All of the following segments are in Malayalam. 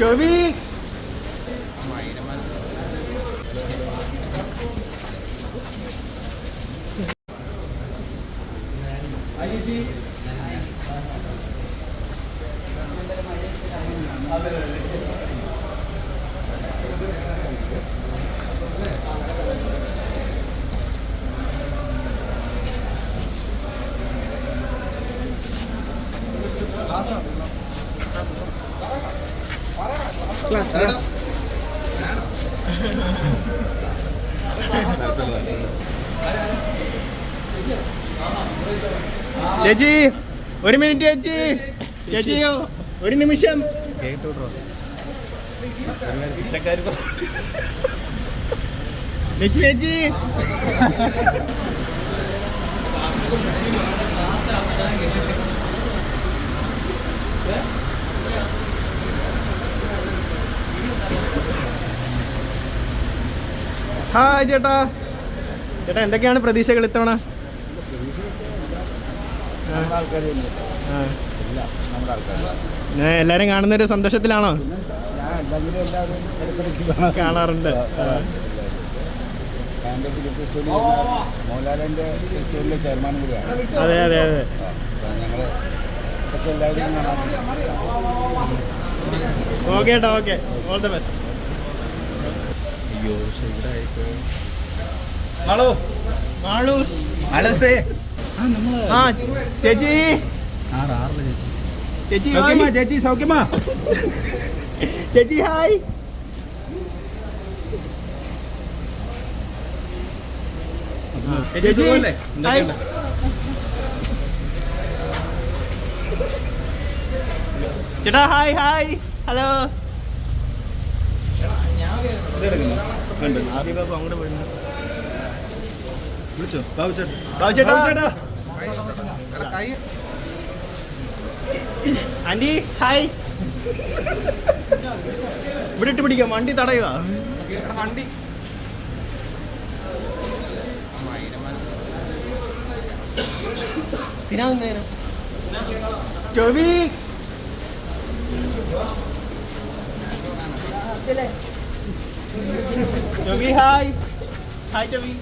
ചെവി Thank you. ടോമി ചേച്ചി ഒരു മിനിറ്റ് ചേച്ചി. ചേച്ചിയോ ഒരു നിമിഷം. ലക്ഷ്മി ചേച്ചി. ഹായ് ചേട്ടാ. ചേട്ടാ എന്തൊക്കെയാണ് പ്രതീക്ഷകൾ ഇത്തവണ? എല്ലാരും കാണുന്ന ഒരു സന്തോഷത്തിലാണോ? കാണാറുണ്ട്. അതെ അതെ അതെ. Okay okay. All the best ആ ചേച്ചി. ചേച്ചി. ചേച്ചി സൗഖ്യമാ ചേച്ചി ഹായ്. ചേച്ചി ചേട്ടാ ഹായ് ഹായ്. ഹലോ. വിളിച്ചോ? ബാബു ചേട്ടൻ ബാബു ചേട്ടാ ആന്റി ഹായ്. ഇവിടെ ഇട്ട് പിടിക്കാം. വണ്ടി തടയുക. വണ്ടി Toby Toby hi hi Toby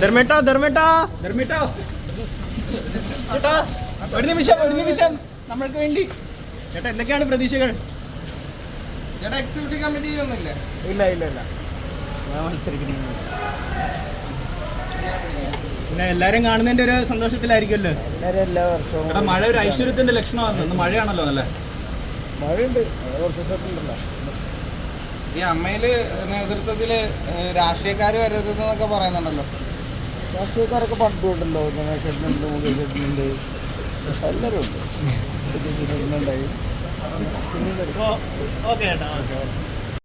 ധർമ്മേട്ടാ ധർമ്മേട്ടാ. ധർമ്മിട്ടോ. ചേട്ടാ ഒരു നിമിഷം ഒരു നിമിഷം. നമ്മൾക്ക് വേണ്ടി. ചേട്ടാ എന്തൊക്കെയാണ് പ്രതീക്ഷകൾ? എക്സിക്യൂട്ടീവ് ഇല്ല ഇല്ല ഇല്ല. ഞാൻ മത്സരിക്കുന്നു പിന്നെ എല്ലാരും കാണുന്നതിന്റെ ഒരു സന്തോഷത്തിലായിരിക്കുമല്ലോ. എല്ലാവരും എല്ലാ വർഷവും എടാ മഴ ഒരു ഐശ്വര്യത്തിന്റെ ലക്ഷണമാണ് ഇന്ന് മഴയാണല്ലോ അല്ലേ മഴയുണ്ട്. കുറച്ച് ഈ അമ്മയിൽ നേതൃത്വത്തിൽ രാഷ്ട്രീയക്കാര് വരരുതെന്നൊക്കെ പറയുന്നുണ്ടല്ലോ. രാഷ്ട്രീയക്കാരൊക്കെ പണ്ടുണ്ടല്ലോ ഗണേശ് ചേട്ടനുണ്ട് മുകേഷ് ചേട്ടനുണ്ട് എല്ലാവരും ഉണ്ട്. ഉണ്ടായി. ഓക്കെ ചേട്ടാ ഓക്കെ.